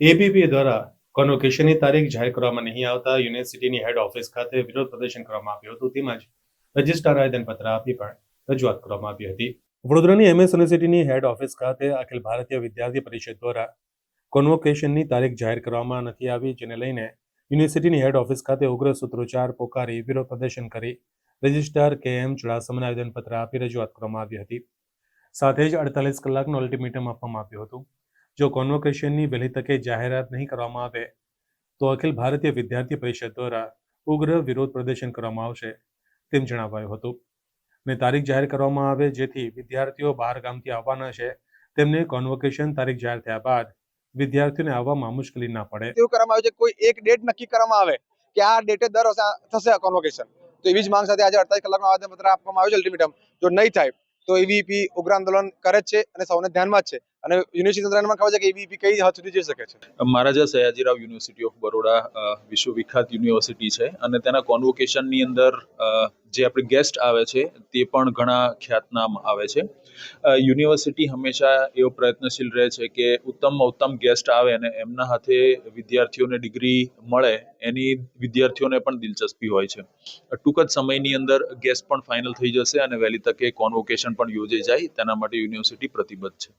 ABP દ્વારા કોન્વોકેશનની તારીખ જાહેર કરવામાં નહીં આવતા. યુનિવર્સિટીની હેડ ઓફિસ ખાતે વિરોધ પ્રદર્શન કરવામાં આવ્યું હતું. તેમજ રજિસ્ટ્રાર આવેદનપત્ર આપી પણ રજૂઆત કરવામાં આવી હતી. વડોદરાની એમએસ યુનિવર્સિટીની હેડ ઓફિસ ખાતે અખિલ ભારતીય વિદ્યાર્થી પરિષદ દ્વારા કોન્વોકેશનની તારીખ જાહેર કરવામાં નથી આવી, જેને લઈને યુનિવર્સિટીની હેડ ઓફિસ ખાતે ઉગ્ર સૂત્રોચ્ચાર પોકારી વિરોધ પ્રદર્શન કરી રજિસ્ટ્રાર કે એમ ચુડાસમાને આવેદનપત્ર આપી રજૂઆત કરવામાં આવી હતી. સાથે જ અડતાલીસ કલાકનું અલ્ટિમેટમ આપવામાં આવ્યું હતું. જો કોન્વોકેશનની વહેલી તકે જાહેરાત નહીં કરવામાં આવે, તો અખિલ ભારતીય વિદ્યાર્થી પરિષદ દ્વારા ઉગ્ર વિરોધ પ્રદર્શન કરવામાં આવશે, તેમ જણાવાયું હતું. ને તારીખ જાહેર કરવામાં આવે, જેથી વિદ્યાર્થીઓ બહાર ગામથી આવવાના છે, તેમને કોન્વોકેશન તારીખ જાહેર થયા બાદ વિદ્યાર્થીઓને આવવામાં મુશ્કેલી ના પડે. એવું કરવામાં આવે છે કોઈ એક ડેટ નક્કી કરવામાં આવે કે આ ડેટે દર થશે કોન્વોકેશન તો એવી જ માંગ સાથે આજે અડતાલીસ કલાકનું આવેદનપત્ર આપવામાં આવ્યું છે અલ્ટિમેટમ જો નહીં થાય તો એવીપી ઉગ્ર આંદોલન કરે છે અને સૌને ધ્યાનમાં છે. અને યુનિવર્સિટી તંત્રને ખબર છે કે એવીપી કઈ હદ સુધી જઈ શકે છે. મહારાજા સયાજીરાવ યુનિવર્સિટી ઓફ બરોડા વિશ્વવિખ્યાત યુનિવર્સિટી છે અને તેના કોન્વોકેશનની અંદર જે આપણે ગેસ્ટ આવે છે, તે પણ ઘણા ખ્યાતનામ આવે છે. યુનિવર્સિટી હંમેશા એવો પ્રયત્નશીલ રહે છે કે ઉત્તમમાં ઉત્તમ ગેસ્ટ આવે અને એમના હાથે વિદ્યાર્થીઓને ડિગ્રી મળે, એની વિદ્યાર્થીઓને પણ દિલચસ્પી હોય છે. ટૂંક જ સમયની અંદર ગેસ્ટ પણ ફાઇનલ થઈ જશે અને વહેલી તકે કોન્વોકેશન પણ યોજાઈ જાય, તેના માટે યુનિવર્સિટી પ્રતિબદ્ધ છે.